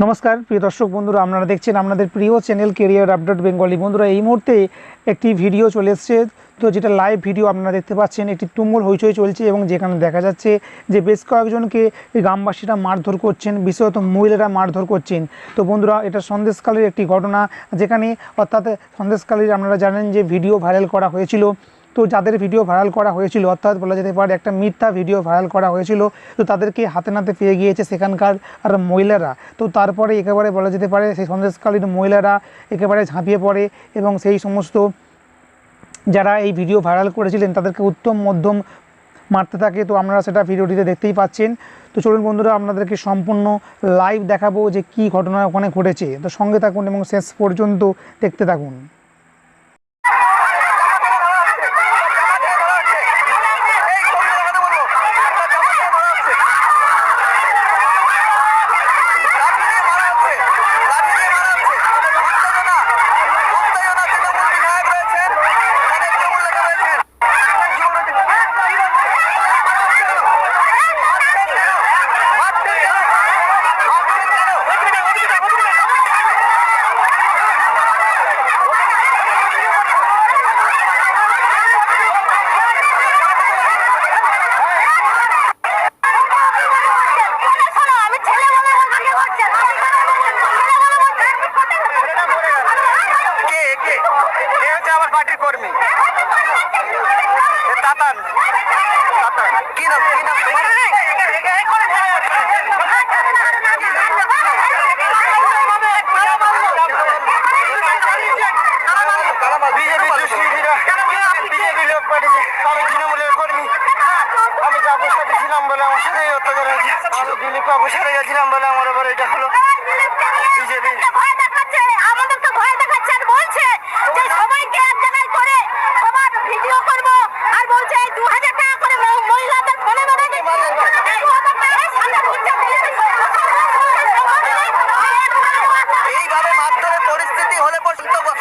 নমস্কার, প্রিয় দর্শক বন্ধুরা, আপনারা দেখছেন আপনাদের প্রিয় চ্যানেল কেরিয়ার আপডেট বেঙ্গলি বন্ধুরা, এই মুহূর্তে একটি ভিডিও চলে এসছে, তো যেটা লাইভ ভিডিও আপনারা দেখতে পাচ্ছেন, একটি তুমুল হইচই চলছে এবং যেখানে দেখা যাচ্ছে যে বেশ কয়েকজনকে গ্রামবাসীরা মারধর করছেন, বিশেষত মহিলারা মারধর করছেন। তো বন্ধুরা, এটা সন্দেশকালের একটি ঘটনা, যেখানে অর্থাৎ সন্দেশকালীর আপনারা জানেন যে ভিডিও ভাইরাল করা হয়েছিল। তো যাদের ভিডিও ভাইরাল করা হয়েছিল, অর্থাৎ বলা যেতে পারে একটা মিথ্যা ভিডিও ভাইরাল করা হয়েছিল, তো তাদেরকে হাতে নাতে পেয়ে গিয়েছে সেখানকার আর মহিলারা। তো তারপরে একেবারে বলা যেতে পারে সেই সন্দেশকালীন মহিলারা একেবারে ঝাঁপিয়ে পড়ে এবং সেই সমস্ত যারা এই ভিডিও ভাইরাল করেছিলেন, তাদেরকে উত্তম মধ্যম মারতে থাকে। তো আপনারা সেটা ভিডিওটিতে দেখতেই পাচ্ছেন। তো চলুন বন্ধুরা, আপনাদেরকে সম্পূর্ণ লাইভ দেখাবো যে কী ঘটনা ওখানে ঘটেছে। তো সঙ্গে থাকুন এবং শেষ পর্যন্ত দেখতে থাকুন শোনো, আমি ছেলে বলে আমার ভাগ্যে হচ্ছে। ছেলে বলে আমার ভাগ্যে হচ্ছে। কে কে এ হচ্ছে আমার পার্টির কর্মী এ তাতান তাতান কি নাম কি নাম বিজেপি দুষ্কৃতীরা বিজেপি লোক পাঠিয়েছে আমি তৃণমূলের কর্মী আমি সাথে এই অত্যাচার হয়েছে আমি দিলীপ কাকুর সাথে গেছিলাম বলে আমার এবার এটা হলো। বিজেপি পর্যন্ত